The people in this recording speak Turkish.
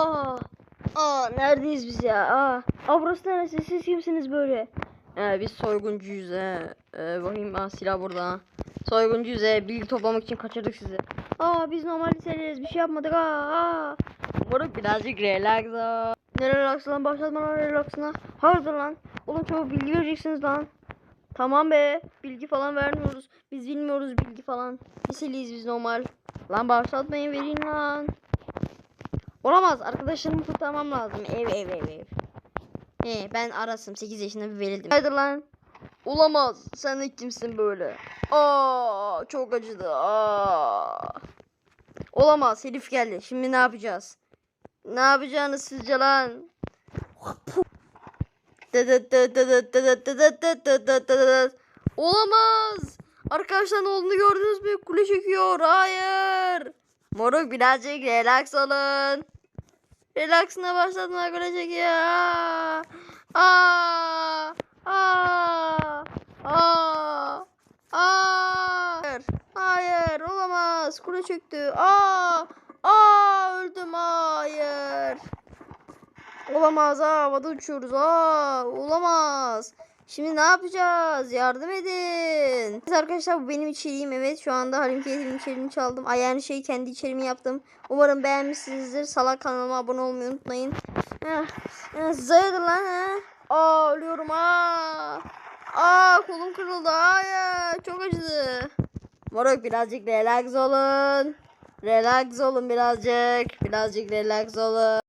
Aa, aa neredeyiz biz ya? Aa, aa burası neresi? Siz kimsiniz böyle? Ee, biz soyguncuyuz he. Ee, bakayım aa, silah burada. Soyguncuyuz he. Bilgi toplamak için kaçırdık sizi. Aa biz normal liseliyiz. Bir şey yapmadık. Aa, aa. Moruk birazcık relax ol. Ne relax lan? Başlatma lan relaxına. Hayırdır lan? Oğlum çabuk bilgi vereceksiniz lan. Tamam be. Bilgi falan vermiyoruz. Biz bilmiyoruz bilgi falan. Liseliyiz biz normal. Lan başlatmayın verin lan. Olamaz. Arkadaşlarımı kurtarmam lazım. Ev ev ev ev. He ben arasım. 8 yaşında bir verildim. Haydi lan. Olamaz. Sen de kimsin böyle? Aa çok acıdı. Aa. Olamaz. Herif geldi. Şimdi ne yapacağız? Ne yapacağınız sizce lan? Olamaz. Arkadaşlar ne olduğunu gördünüz mü? Kule çekiyor. Hayır. Moruk birazcık relax olun. Relaxına başladığına göre çekiyor. Aa. Aa. Aa. Aa. Hayır. Hayır olamaz. Kule çöktü. Aa. Aa öldüm. Hayır. Olamaz ha havada uçuyoruz ha olamaz. Şimdi ne yapacağız? Yardım edin. Evet arkadaşlar bu benim içeriğim. Evet şu anda Halim Keyif'in içeriğini çaldım. Ay yani şey kendi içeriğimi yaptım. Umarım beğenmişsinizdir. Salak kanalıma abone olmayı unutmayın. Hayırdır lan ha? Aa ölüyorum ha. Aa kolum kırıldı. Hayır çok acıdı. Moruk birazcık relax olun. Relax olun birazcık. Birazcık relax olun.